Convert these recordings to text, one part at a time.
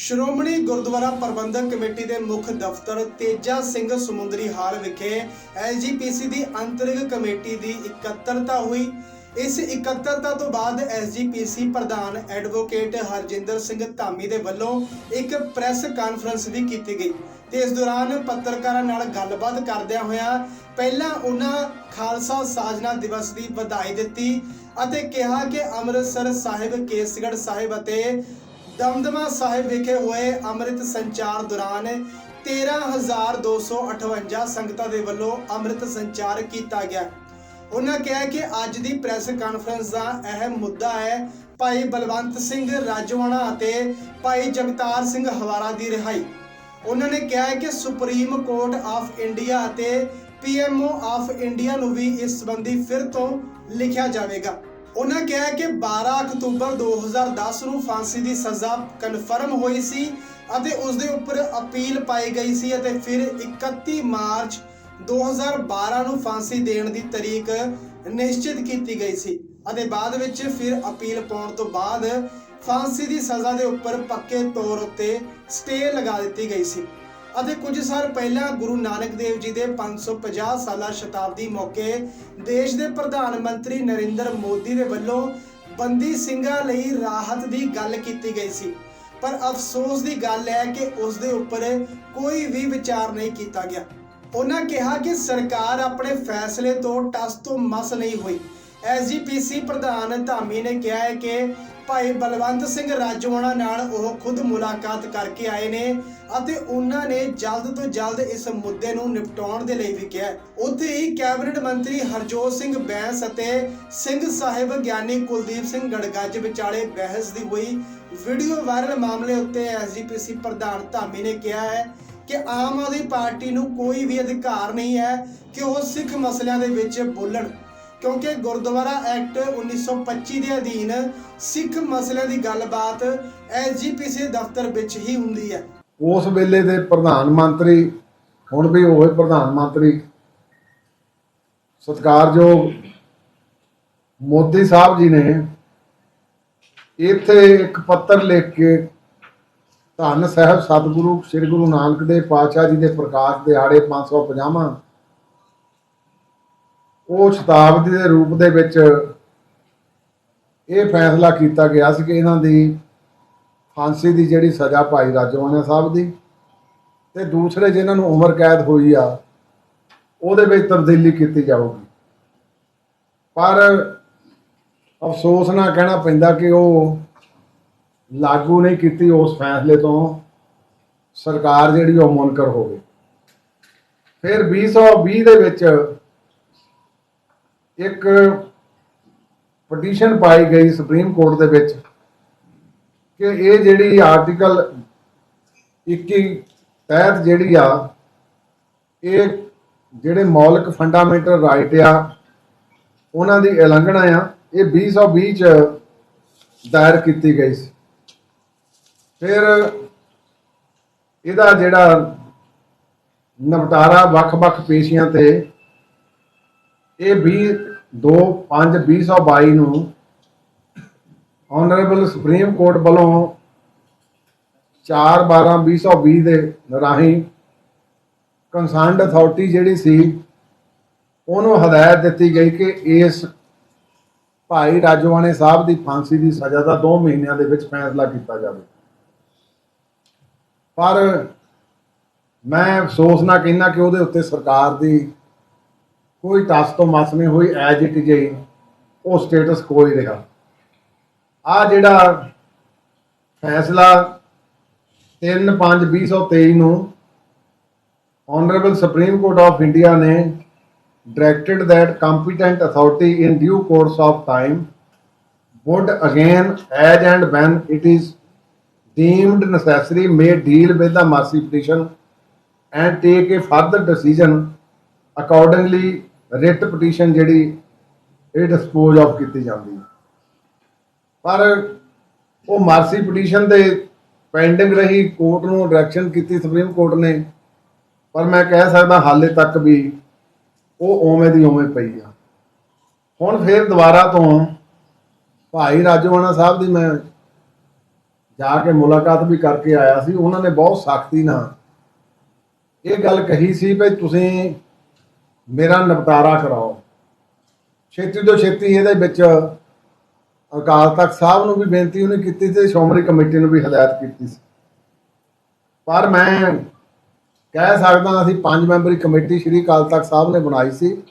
Shiromani Gurdwara Prabandhak committee ਦੇ ਮੁੱਖ ਦਫ਼ਤਰ ਤੇਜਾ ਸਿੰਘ ਸਮੁੰਦਰੀ ਹਾਲ ਵਿਖੇ ਐਸਜੀਪੀਸੀ ਦੀ ਅੰਤਰਿਮ ਕਮੇਟੀ ਦੀ ਇਕੱਤਰਤਾ ਹੋਈ। ਇਸ ਇਕੱਤਰਤਾ ਤੋਂ ਬਾਅਦ ਐਸਜੀਪੀਸੀ ਪ੍ਰਧਾਨ ਐਡਵੋਕੇਟ ਹਰਜਿੰਦਰ ਸਿੰਘ ਧਾਮੀ ਦੇ ਵੱਲੋਂ ਇੱਕ ਪ੍ਰੈਸ ਕਾਨਫਰੰਸ ਵੀ ਕੀਤੀ ਗਈ ਤੇ ਇਸ ਦੌਰਾਨ ਪੱਤਰਕਾਰਾਂ ਨਾਲ ਗੱਲਬਾਤ ਕਰਦਿਆਂ ਹੋਇਆ ਪਹਿਲਾਂ ਉਹਨਾਂ ਖਾਲਸਾ ਸਾਜਨਾ ਦਿਵਸ ਦੀ ਵਧਾਈ ਦਿੱਤੀ ਅਤੇ ਕਿਹਾ ਕਿ ਅੰਮ੍ਰਿਤਸਰ ਸਾਹਿਬ, ਕੇਸਗੜ੍ਹ ਸਾਹਿਬ ਅਤੇ ਦਮਦਮਾ ਸਾਹਿਬ ਵਿਖੇ ਹੋਏ ਅੰਮ੍ਰਿਤ ਸੰਚਾਰ ਦੌਰਾਨ 13258 ਸੰਗਤਾਂ ਦੇ ਵੱਲੋਂ ਅੰਮ੍ਰਿਤ ਸੰਚਾਰ ਕੀਤਾ ਗਿਆ। ਉਹਨਾਂ ਕਿਹਾ ਕਿ ਅੱਜ ਦੀ ਪ੍ਰੈਸ ਕਾਨਫਰੰਸ ਦਾ ਅਹਿਮ ਮੁੱਦਾ ਹੈ ਭਾਈ ਬਲਵੰਤ ਸਿੰਘ ਰਾਜਵਾਨਾ ਅਤੇ ਭਾਈ ਜਗਤਾਰ ਸਿੰਘ ਹਵਾਰਾ ਦੀ ਰਿਹਾਈ। ਉਹਨਾਂ ਨੇ ਕਿਹਾ ਕਿ ਸੁਪਰੀਮ ਕੋਰਟ ਆਫ ਇੰਡੀਆ ਅਤੇ ਪੀਐਮਓ ਆਫ ਇੰਡੀਆ ਨੂੰ ਵੀ ਇਸ ਸੰਬੰਧੀ ਫਿਰ ਤੋਂ ਲਿਖਿਆ ਜਾਵੇਗਾ। ਉਹਨਾਂ ਕਿਹਾ ਕਿ 12 ਅਕਤੂਬਰ 2010 ਨੂੰ ਫਾਂਸੀ ਦੀ ਸਜ਼ਾ ਕਨਫਰਮ ਹੋਈ ਸੀ ਅਤੇ ਉਸ ਦੇ ਉੱਪਰ ਅਪੀਲ ਪਾਈ ਗਈ ਸੀ ਅਤੇ ਫਿਰ 31 ਮਾਰਚ 2012 ਨੂੰ ਫਾਂਸੀ ਦੇਣ ਦੀ ਤਰੀਕ ਨਿਸ਼ਚਿਤ ਕੀਤੀ ਗਈ ਸੀ ਅਤੇ ਬਾਅਦ ਵਿੱਚ ਫਿਰ ਅਪੀਲ ਪਾਉਣ ਤੋਂ ਬਾਅਦ ਫਾਂਸੀ ਦੀ ਸਜ਼ਾ ਦੇ ਉੱਪਰ ਪੱਕੇ ਤੌਰ ਉੱਤੇ ਸਟੇ ਲਗਾ ਦਿੱਤੀ ਗਈ ਸੀ। ਅਤੇ ਕੁਝ ਸਾਲ ਪਹਿਲਾਂ ਗੁਰੂ ਨਾਨਕ ਦੇਵ ਜੀ ਦੇ 550 ਸਾਲਾ ਸ਼ਤਾਬਦੀ ਮੌਕੇ ਦੇਸ਼ ਦੇ ਪ੍ਰਧਾਨ ਮੰਤਰੀ ਨਰਿੰਦਰ ਮੋਦੀ ਦੇ ਵੱਲੋਂ ਬੰਦੀ ਸਿੰਘਾਂ ਲਈ ਰਾਹਤ ਦੀ ਗੱਲ ਕੀਤੀ ਗਈ ਸੀ। ਪਰ ਅਫਸੋਸ ਦੀ ਗੱਲ ਹੈ ਕਿ ਉਸ ਦੇ ਉੱਪਰ ਕੋਈ ਵੀ ਵਿਚਾਰ ਨਹੀਂ ਕੀਤਾ ਗਿਆ। ਉਹਨਾਂ ਕਿਹਾ ਕਿ ਸਰਕਾਰ ਆਪਣੇ ਫੈਸਲੇ ਤੋਂ ਟਸ ਤੋਂ ਮਸ ਨਹੀਂ ਹੋਈ। ਐਸਜੀਪੀਸੀ ਪ੍ਰਧਾਨ ਧਾਮੀ ਨੇ ਕਿਹਾ ਹੈ ਕਿ ਭਾਈ ਬਲਵੰਤ ਸਿੰਘ ਰਾਜਵਾਨਾ ਨਾਲ ਉਹ ਖੁਦ ਮੁਲਾਕਾਤ ਕਰਕੇ ਆਏ ਨੇ ਅਤੇ ਉਹਨਾਂ ਨੇ ਜਲਦ ਤੋਂ ਜਲਦ ਇਸ ਮੁੱਦੇ ਨੂੰ ਨਿਪਟਾਉਣ ਦੇ ਲਈ ਵੀ ਕਿਹਾ। ਉੱਥੇ ਹੀ ਕੈਬਨਿਟ ਮੰਤਰੀ ਹਰਜੋਤ ਸਿੰਘ ਬੈਂਸ ਅਤੇ ਸਿੰਘ ਸਾਹਿਬ ਗਿਆਨੀ ਕੁਲਦੀਪ ਸਿੰਘ ਗੜਗੱਜ ਵਿਚਾਲੇ ਬਹਿਸ ਦੀ ਹੋਈ। ਵੀਡੀਓ ਵਾਇਰਲ ਮਾਮਲੇ ਉੱਤੇ ਐਸਜੀਪੀਸੀ ਪ੍ਰਧਾਨ ਧਾਮੀ ਨੇ ਕਿਹਾ ਹੈ ਕਿ ਆਮ ਆਦਮੀ ਪਾਰਟੀ ਨੂੰ ਕੋਈ ਵੀ ਅਧਿਕਾਰ ਨਹੀਂ ਹੈ ਕਿ ਉਹ ਸਿੱਖ ਮਸਲਿਆਂ ਦੇ ਵਿੱਚ ਬੋਲਣ। ਕਿਉਂਕਿ ਗੁਰਦੁਆਰਾ ਐਕਟ 1925 ਦੇ ਅਧੀਨ ਸਿੱਖ ਮਸਲਿਆਂ ਦੀ ਗੱਲਬਾਤ ਐਸਜੀਪੀਸੀ ਦਫ਼ਤਰ ਵਿੱਚ ਹੀ ਹੁੰਦੀ ਹੈ। ਉਸ ਵੇਲੇ ਦੇ ਪ੍ਰਧਾਨ ਮੰਤਰੀ, ਹੁਣ ਵੀ ਉਹ ਪ੍ਰਧਾਨ ਮੰਤਰੀ ਸਤਿਕਾਰਯੋਗ ਮੋਦੀ ਸਾਹਿਬ ਜੀ ਨੇ ਇੱਥੇ ਇੱਕ ਪੱਤਰ ਲਿਖ ਕੇ ਧੰਨ ਸਾਹਿਬ ਸਤਿਗੁਰੂ, ਸ੍ਰੀ ਗੁਰੂ ਨਾਨਕ ਦੇਵ ਪਾਤਸ਼ਾਹ ਜੀ ਦੇ ਪ੍ਰਕਾਸ਼ ਦਿਹਾੜੇ 550ਵਾਂ ਉਹ ਸ਼ਤਾਬਦੀ ਦੇ ਰੂਪ ਦੇ ਵਿੱਚ ਇਹ ਫੈਸਲਾ ਕੀਤਾ ਗਿਆ ਸੀ ਕਿ ਇਹਨਾਂ ਦੀ ਫਾਂਸੀ ਦੀ ਜਿਹੜੀ ਸਜ਼ਾ ਭਾਈ ਰਾਜਵਾਨਾ ਸਾਹਿਬ ਦੀ ਤੇ ਦੂਸਰੇ ਜਿਨ੍ਹਾਂ ਨੂੰ ਉਮਰ ਕੈਦ ਹੋਈ ਆ, ਉਹਦੇ ਵਿੱਚ ਤਬਦੀਲੀ ਕੀਤੀ ਜਾਊਗੀ। ਪਰ ਅਫਸੋਸ ਨਾਲ ਕਹਿਣਾ ਪੈਂਦਾ ਕਿ ਉਹ ਲਾਗੂ ਨਹੀਂ ਕੀਤੀ ਉਸ ਫੈਸਲੇ ਤੋਂ, ਸਰਕਾਰ ਜਿਹੜੀ ਉਹ ਮੁਨਕਰ ਹੋ ਗਈ। ਫਿਰ 2020 ਦੇ ਵਿੱਚ ਇੱਕ ਪਟੀਸ਼ਨ ਪਾਈ ਗਈ ਸੁਪਰੀਮ ਕੋਰਟ ਦੇ ਵਿੱਚ ਕਿ ਇਹ ਜਿਹੜੀ ਆਰਟੀਕਲ 21 ਤਹਿਤ ਜਿਹੜੀ ਆ, ਇਹ ਜਿਹੜੇ ਮੌਲਿਕ ਫੰਡਾਮੈਂਟਲ ਰਾਈਟ ਆ, ਉਹਨਾਂ ਦੀ ਉਲੰਘਣਾ ਆ, ਇਹ 2020 ਚ ਦਾਇਰ ਕੀਤੀ ਗਈ ਸੀ। ਫਿਰ ਇਹਦਾ ਜਿਹੜਾ ਨਿਪਟਾਰਾ ਵੱਖ-ਵੱਖ ਪੇਸ਼ੀਆਂ ਤੇ ਇਹ 20 2 5 2022 ਨੂੰ ਆਨਰੇਬਲ ਸੁਪਰੀਮ ਕੋਰਟ ਵੱਲੋਂ 4 12 2020 ਦੇ ਰਾਹੀਂ ਕੰਸਰਨਡ ਅਥਾਰਟੀ ਜਿਹੜੀ ਸੀ, ਉਹਨੂੰ ਹਦਾਇਤ ਦਿੱਤੀ ਗਈ ਕਿ ਇਸ ਭਾਈ ਰਾਜਵਾਨੇ ਸਾਹਿਬ ਦੀ ਫਾਂਸੀ ਦੀ ਸਜ਼ਾ ਦਾ 2 ਮਹੀਨਿਆਂ ਦੇ ਵਿੱਚ ਫੈਸਲਾ ਕੀਤਾ ਜਾਵੇ। ਪਰ ਮੈਂ ਅਫਸੋਸ ਨਾਲ ਕਹਿੰਦਾ ਕਿ ਉਹਦੇ ਉੱਤੇ ਸਰਕਾਰ ਦੀ ਕੋਈ ਟਸ ਤੋਂ ਮਸ ਨਹੀਂ ਹੋਈ ਐਜ ਇਟ ਇਜ਼ ਉਹ ਸਟੇਟਸ ਕੋਈ ਰਿਹਾ ਆ ਜਿਹੜਾ ਫੈਸਲਾ 3/5/2023 ਨੂੰ honourable supreme court of India ਨੇ directed that competent authority in due course of time would again as and when it is deemed necessary may deal with the mercy petition and take a further decision accordingly writ petition ਜਿਹੜੀ, ਇਹ dispose of ਕੀਤੀ ਜਾਂਦੀ ਹੈ। ਪਰ ਉਹ mercy petition ਦੇ pending ਰਹੀ court ਨੂੰ ਡਾਇਰੈਕਸ਼ਨ ਕੀਤੀ, ਸੁਪਰੀਮ ਕੋਰਟ ਨੇ। ਪਰ ਮੈਂ ਕਹਿ ਸਕਦਾ ਹਾਲੇ ਤੱਕ ਵੀ ਉਹ ਉਵੇਂ ਦੀ ਉਵੇਂ ਪਈ ਆ। ਹੁਣ ਫੇਰ ਦੁਬਾਰਾ ਤੋਂ ਭਾਈ ਰਾਜਵਾਨਾ ਸਾਹਿਬ ਦੀ ਮੈਂ ਜਾ ਕੇ ਮੁਲਾਕਾਤ ਵੀ ਕਰਕੇ ਆਇਆ ਸੀ। ਉਹਨਾਂ ਨੇ ਬਹੁਤ ਸਖਤੀ ਨਾਲ ਇਹ ਗੱਲ ਕਹੀ ਸੀ, ਵੀ ਤੁਸੀਂ ਮੇਰਾ ਨਿਪਟਾਰਾ ਕਰਾਓ। ਛੇਤੀ ਤੋਂ ਛੇਤੀ ਇਹਦੇ ਵਿੱਚ ਅਕਾਲ ਤਖਤ ਸਾਹਿਬ ਨੂੰ ਵੀ ਬੇਨਤੀ ਉਹਨੇ ਕੀਤੀ ਤੇ ਸ਼੍ਰੋਮਣੀ ਕਮੇਟੀ ਨੂੰ ਵੀ ਹਦਾਇਤ ਕੀਤੀ ਸੀ। ਪਰ ਮੈਂ ਕਹਿ ਸਕਦਾ ਅਸੀਂ ਪੰਜ ਮੈਂਬਰੀ ਕਮੇਟੀ ਸ਼੍ਰੀ ਅਕਾਲ ਤਖਤ ਸਾਹਿਬ ਨੇ ਬਣਾਈ ਸੀ।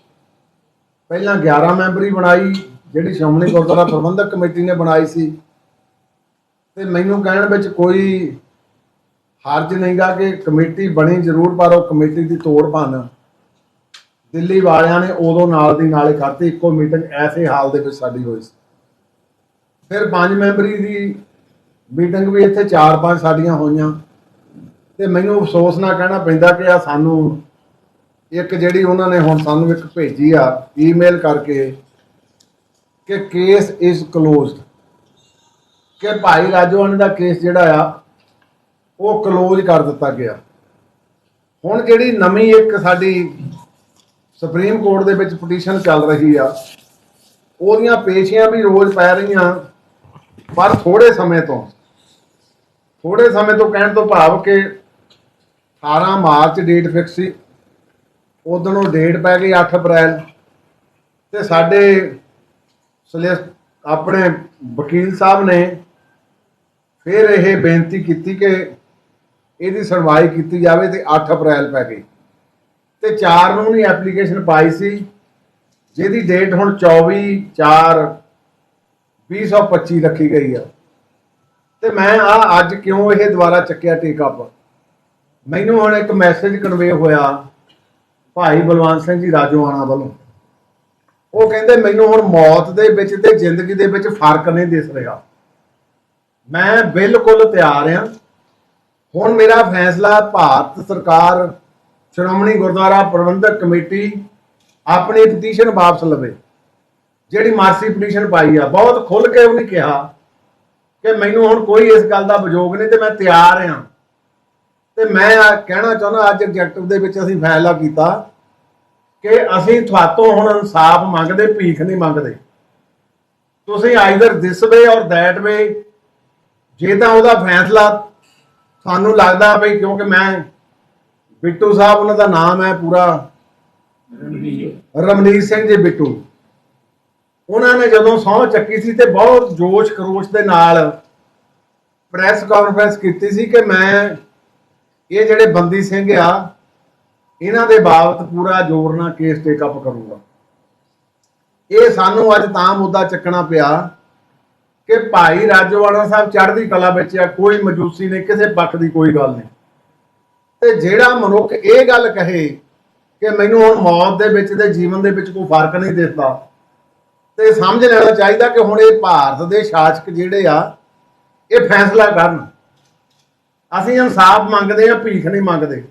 ਪਹਿਲਾਂ 11 ਮੈਂਬਰੀ ਬਣਾਈ, ਜਿਹੜੀ ਸ਼੍ਰੋਮਣੀ ਗੁਰਦੁਆਰਾ ਪ੍ਰਬੰਧਕ ਕਮੇਟੀ ਨੇ ਬਣਾਈ ਸੀ। ਤੇ ਮੈਨੂੰ ਕਹਿਣ ਵਿੱਚ ਕੋਈ ਹਰਜ ਨਹੀਂਗਾ ਕਿ ਕਮੇਟੀ ਬਣੀ ਜ਼ਰੂਰ, ਪਰ ਉਹ ਕਮੇਟੀ ਦੀ ਤੋੜ ਭੰਨ। ਦਿੱਲੀ ਵਾਲਿਆਂ ਨੇ ਉਦੋਂ ਨਾਲ ਦੀ ਨਾਲੇ ਕਰਤੀ ਇੱਕੋ ਮੀਟਿੰਗ ਐਸੇ ਹਾਲ ਦੇ ਵਿੱਚ ਸਾਡੀ ਹੋਈ ਸੀ। ਫਿਰ ਪੰਜ ਮੈਂਬਰੀ ਦੀ ਮੀਟਿੰਗ ਵੀ ਇੱਥੇ ਚਾਰ ਪੰਜ ਸਾਡੀਆਂ ਹੋਈਆਂ। ਤੇ ਮੈਨੂੰ ਅਫਸੋਸ ਨਾਲ ਕਹਿਣਾ ਪੈਂਦਾ ਕਿ ਆ ਸਾਨੂੰ ਇੱਕ ਜਿਹੜੀ ਉਹਨਾਂ ਨੇ ਹੁਣ ਸਾਨੂੰ ਇੱਕ ਭੇਜੀ ਆ, ਈਮੇਲ ਕਰਕੇ ਕਿ ਕੇਸ ਇਜ਼ ਕਲੋਜ਼ਡ ਕਿ ਭਾਈ ਰਾਜੋਆਣ ਦਾ ਕੇਸ ਜਿਹੜਾ ਆ, ਉਹ ਕਲੋਜ਼ ਕਰ ਦਿੱਤਾ ਗਿਆ। ਹੁਣ ਜਿਹੜੀ ਨਵੀਂ ਇੱਕ ਸਾਡੀ ਸੁਪਰੀਮ ਕੋਰਟ ਦੇ ਵਿੱਚ ਪਟੀਸ਼ਨ ਚੱਲ ਰਹੀ ਆ। ਉਹਦੀਆਂ ਪੇਸ਼ੀਆਂ ਵੀ ਰੋਜ਼ ਪੈ ਰਹੀਆਂ, ਪਰ ਥੋੜੇ ਸਮੇਂ ਤੋਂ ਥੋੜੇ ਸਮੇਂ ਤੋਂ ਕਹਿਣ ਤੋਂ ਭਾਵ ਕਿ 18 ਮਾਰਚ ਡੇਟ ਫਿਕਸ ਸੀ ਉਦੋਂ ਉਹ ਡੇਟ ਪੈ ਗਈ 8 ਅਪ੍ਰੈਲ, ਤੇ ਸਾਡੇ ਸਲੇ ਆਪਣੇ ਵਕੀਲ ਸਾਹਿਬ ਨੇ ਫਿਰ ਇਹ ਬੇਨਤੀ ਕੀਤੀ ਕਿ ਇਹਦੀ ਸੁਣਵਾਈ ਕੀਤੀ ਜਾਵੇ ਤੇ 8 ਅਪ੍ਰੈਲ ਪੈ ਗਈ। ਤੇ 4 ਨੂੰ ਨਹੀਂ ਐਪਲੀਕੇਸ਼ਨ ਪਾਈ ਸੀ। ਜਿਹਦੀ ਡੇਟ ਹੁਣ 24 4 2025 ਰੱਖੀ ਗਈ ਆ। ਤੇ ਮੈਂ ਆ ਅੱਜ ਕਿਉਂ ਇਹ ਦੁਬਾਰਾ ਚੱਕਿਆ ਟੇਕ ਅਪ ਮੈਨੂੰ ਹੁਣ ਇੱਕ ਮੈਸੇਜ ਕਨਵੇ ਹੋਇਆ ਭਾਈ ਬਲਵੰਤ ਸਿੰਘ ਜੀ ਰਾਜੋਆਣਾ ਵੱਲੋਂ। ਉਹ ਕਹਿੰਦੇ, ਮੈਨੂੰ ਹੁਣ ਮੌਤ ਦੇ ਵਿੱਚ ਤੇ ਜ਼ਿੰਦਗੀ ਦੇ ਵਿੱਚ ਫ਼ਰਕ ਨਹੀਂ ਦਿਸ ਰਿਹਾ। ਮੈਂ ਬਿਲਕੁਲ ਤਿਆਰ ਹਾਂ ਹੁਣ ਮੇਰਾ ਫੈਸਲਾ ਭਾਰਤ ਸਰਕਾਰ ਸ਼੍ਰੋਮਣੀ ਗੁਰਦੁਆਰਾ ਪ੍ਰਬੰਧਕ ਕਮੇਟੀ ਆਪਣੀ ਪਟੀਸ਼ਨ ਵਾਪਸ ਲਵੇ। ਜਿਹੜੀ ਮਾਰਸੀ ਪਟੀਸ਼ਨ ਪਾਈ ਆ, ਬਹੁਤ ਖੁੱਲ ਕੇ ਉਹਨੇ ਕਿਹਾ ਕਿ ਮੈਨੂੰ ਹੁਣ ਕੋਈ ਇਸ ਗੱਲ ਦਾ ਵਿਜੋਗ ਨਹੀਂ ਤੇ ਮੈਂ ਤਿਆਰ ਹਾਂ ਤੇ ਮੈਂ ਕਹਿਣਾ ਚਾਹੁੰਦਾ, ਅੱਜ ਐਗਜੈਕਟਿਵ ਦੇ ਵਿੱਚ ਅਸੀਂ ਫੈਸਲਾ ਕੀਤਾ ਕਿ ਅਸੀਂ ਤੁਹਾਤੋਂ ਹੁਣ ਇਨਸਾਫ ਮੰਗਦੇ, ਭੀਖ ਨਹੀਂ ਮੰਗਦੇ। ਤੁਸੀਂ ਆਈਦਰ ਦਿਸ ਵੇ ਔਰ ਦੈਟ ਵੇ ਜੇ ਤਾਂ ਉਹਦਾ ਫੈਸਲਾ ਸਾਨੂੰ ਲੱਗਦਾ ਵੀ ਕਿਉਂਕਿ ਮੈਂ ਬਿੱਟੂ ਸਾਹਿਬ, ਉਹਨਾਂ ਦਾ ਨਾਮ ਹੈ ਪੂਰਾ ਰਮਨੀਤ ਸਿੰਘ ਜੀ ਬਿੱਟੂ। ਉਹਨਾਂ ਨੇ ਜਦੋਂ ਸਹੁੰ ਚੱਕੀ ਸੀ ਤੇ ਬਹੁਤ ਜੋਸ਼ ਖਰੋਸ਼ ਦੇ ਨਾਲ ਪ੍ਰੈਸ ਕਾਨਫਰੰਸ ਕੀਤੀ ਸੀ ਕਿ ਮੈਂ ਇਹ ਜਿਹੜੇ ਬੰਦੀ ਸਿੰਘ ਆ, ਇਹਨਾਂ ਦੇ ਬਾਬਤ ਪੂਰਾ ਜ਼ੋਰ ਨਾਲ ਕੇਸ ਟੇਕ ਅਪ ਕਰੂੰਗਾ। ਇਹ ਸਾਨੂੰ ਅੱਜ ਤਾਂ ਮੁੱਦਾ ਚੱਕਣਾ ਪਿਆ ਕਿ ਭਾਈ ਰਾਜੋਵਾਲਾ ਸਾਹਿਬ ਚੜ੍ਹਦੀ ਕਲਾ ਵਿੱਚ ਆ, ਕੋਈ ਮਜੂਸੀ ਨਹੀਂ, ਕਿਸੇ ਪੱਖ ਦੀ ਕੋਈ ਗੱਲ ਨਹੀਂ। ਤੇ ਜਿਹੜਾ ਮਨੁੱਖ ਇਹ ਗੱਲ ਕਹੇ ਕਿ ਮੈਨੂੰ ਹੁਣ ਮੌਤ ਦੇ ਵਿੱਚ ਤੇ ਜੀਵਨ ਦੇ ਵਿੱਚ ਕੋਈ ਫ਼ਰਕ ਨਹੀਂ ਦਿਸਦਾ, ਤੇ ਸਮਝ ਲੈਣਾ ਚਾਹੀਦਾ ਕਿ ਹੁਣ ਇਹ ਭਾਰਤ ਦੇ ਸ਼ਾਸਕ ਜਿਹੜੇ ਆ, ਇਹ ਫੈਸਲਾ ਕਰਨ। ਅਸੀਂ ਇਨਸਾਫ ਮੰਗਦੇ ਆ, ਭੀਖ ਨਹੀਂ ਮੰਗਦੇ।